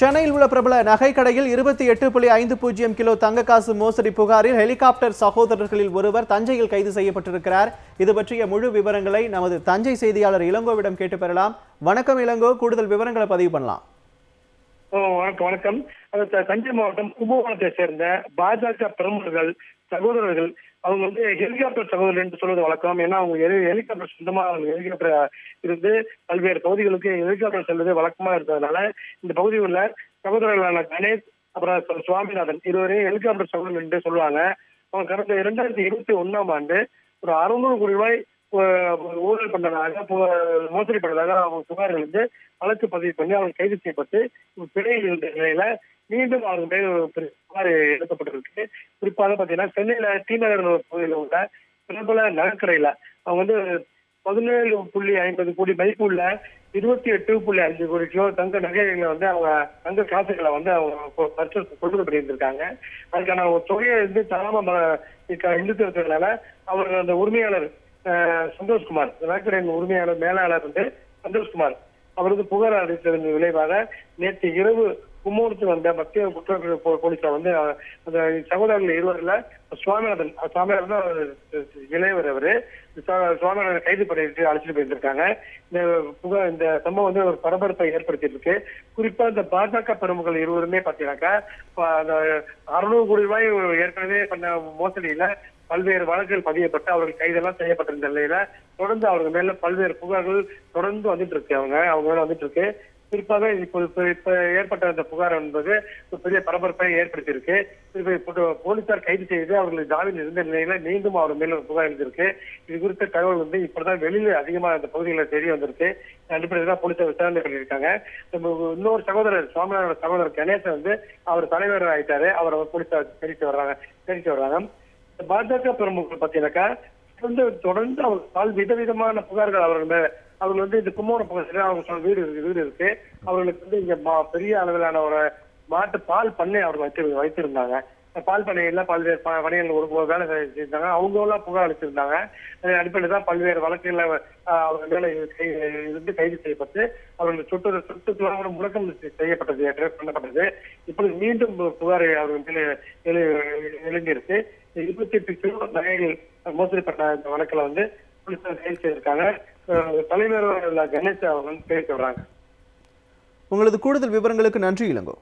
சென்னையில் உள்ள பிரபல நகைக்கடையில் இருபத்தி எட்டு புள்ளி ஐந்து பூஜ்ஜியம் கிலோ தங்க காசு மோசடி புகாரில் ஹெலிகாப்டர் சகோதரர்களில் ஒருவர் தஞ்சையில் கைது செய்யப்பட்டிருக்கிறார். இது பற்றிய முழு விவரங்களை நமது தஞ்சை செய்தியாளர் இளங்கோவிடம் கேட்டு பெறலாம். வணக்கம் இளங்கோ கூடுதல் விவரங்களை பதிவு பண்ணலாம். வணக்கம் வணக்கம். த- தஞ்சை மாவட்டம் கும்பகோணத்தை சேர்ந்த பாஜக பிரமுகர்கள் சகோதரர்கள் அவங்க வந்து ஹெலிகாப்டர் சகோதரர் என்று சொல்வது வழக்கம். ஏன்னா அவங்க ஹெலி- ஹெலிகாப்டர் சொந்தமாக அவங்க ஹெலிகாப்டர் இருந்து பல்வேறு பகுதிகளுக்கு ஹெலிகாப்டர் செல்வது வழக்கமாக இருந்ததுனால இந்த பகுதியில் உள்ள சகோதரர்களான கணேஷ் அப்புறம் சுவாமிநாதன் இருவரையும் ஹெலிகாப்டர் சகோதரர் என்று சொல்லுவாங்க. அவங்க கடந்த இரண்டாயிரத்தி இருபத்தி ஒன்னாம் ஆண்டு ஒரு அறுநூறு கோடி ரூபாய் ஊழல் பண்ணதாக மோசடி பண்ணதாக அவங்க புகார் எழுந்து வழக்கு பதிவு பண்ணி அவங்க கைது செய்யப்பட்டு பிழையில் பிணையில் இருந்த நிலையில மீண்டும் அவங்க மேல் புகார் எழுதப்பட்டிருக்கு குறிப்பாக பாத்தீங்கன்னா சென்னையில டி நகர் பகுதியில் உள்ள பிரபல நகைக்கடையில அவங்க வந்து பதினேழு புள்ளி ஐம்பது கோடி மதிப்பு உள்ள இருபத்தி எட்டு புள்ளி அஞ்சு கோடி கிலோ தங்க நகைகளை வந்து அவங்க தங்க காசுகளை வந்து அவங்க பர்ச்சேஸ் கொள்முதல் பண்ணியிருந்திருக்காங்க. அதுக்கான ஒரு தொகையை வந்து தராம இருக்க- இழுத்து அவர் அந்த உரிமையாளர் சந்தோஷ்குமார் நகைக்கடையின் உரிமையாளர் மேலாளர் வந்து சந்தோஷ்குமார். அவரது புகார் அளித்ததன் விளைவாக நேற்று இரவு கும்போணத்துக்கு வந்த மத்திய குற்ற போலீசார் வந்து அந்த சகோதரர்கள் இருவரில் சுவாமிநாதன் சுவாமிநாதன் தான் இளையவர் அவர். சுவாமிநாதன் சுவாமிநாதனை கைது பண்ணிட்டு அழைச்சிட்டு போயிருந்திருக்காங்க. இந்த புகார் இந்த சம்பவம் வந்து ஒரு பரபரப்பை ஏற்படுத்திட்டு இருக்கு குறிப்பா இந்த பாஜக பிரமுகர்கள் இருவருமே பாத்தீங்கன்னாக்கா அந்த அறுநூறு கோடி ரூபாய் ஏற்கனவே பண்ண மோசடியில பல்வேறு வழக்குகள் பதியப்பட்டு அவர்கள் கைதெல்லாம் செய்யப்பட்டிருந்த நிலையில தொடர்ந்து அவர்கள் மேல பல்வேறு புகார்கள் தொடர்ந்து வந்துட்டு இருக்கு. அவங்க அவங்க மேல வந்துட்டு இருக்கு. குறிப்பாக இப்போ இப்ப இப்ப ஏற்பட்ட இந்த புகார் என்பது ஒரு பெரிய பரபரப்பை ஏற்படுத்தியிருக்கு. இப்போ போலீசார் கைது செய்து அவர்கள் ஜாமீன் இருந்த நிலையில மீண்டும் அவர் மேல ஒரு புகார் எழுந்திருக்கு. இது குறித்த தகவல் வந்து இப்பதான் வெளியில அதிகமா அந்த பகுதிகளில் தெரிய வந்திருக்கு. அடிப்படையில் தான் போலீசார் விசாரணை பண்ணியிருக்காங்க. இன்னொரு சகோதரர் சுவாமிநாதனோட சகோதரர் கணேசன் வந்து அவர் தலைவர் ஆயிட்டாரு அவர் போலீசார் தெரிவித்து வர்றாங்க தெரிவித்து வர்றாங்க. பாஜக பிரமுகர்கள் பார்த்தீங்கன்னாக்கா வந்து தொடர்ந்து அவங்க பல் விதவிதமான புகார்கள் அவர்கள் மேல. அவர்கள் வந்து இந்த கும்போண பகுதியில் அவங்க சொன்ன வீடு இருக்கு வீடு இருக்கு. அவர்களுக்கு வந்து இங்க மா- பெரிய அளவிலான ஒரு மாட்டு பால் பண்ணை அவர்கள் வைத்து வைத்திருந்தாங்க. பால் பண்ணையில பல்வேறு ப- ஒரு வேலை செஞ்சிருந்தாங்க. அவங்க எல்லாம் புகார் அளிச்சிருந்தாங்க. அதன் அடிப்படையில் தான் பல்வேறு வழக்குகளை அவர்கள் அவங்க மேல கை- இருந்து கைது செய்யப்பட்டு அவர்கள் சுற்று சுற்றுலா முழக்கம் செய்யப்பட்டது ட்ரேஸ் பண்ணப்பட்டது. இப்பொழுது மீண்டும் புகார் அவர்கள் மேலே எழு எழுந்திருக்கு. இருபத்தி எட்டு கிலோ நகைகள் மோசடி பண்ண இந்த வழக்கில் வந்து போலீசார் கைது செய்திருக்காங்க. தலைவர் கணேஷ் அவங்க வந்து கைது சொல்றாங்க உங்களது கூடுதல் விவரங்களுக்கு நன்றி இளங்கோ.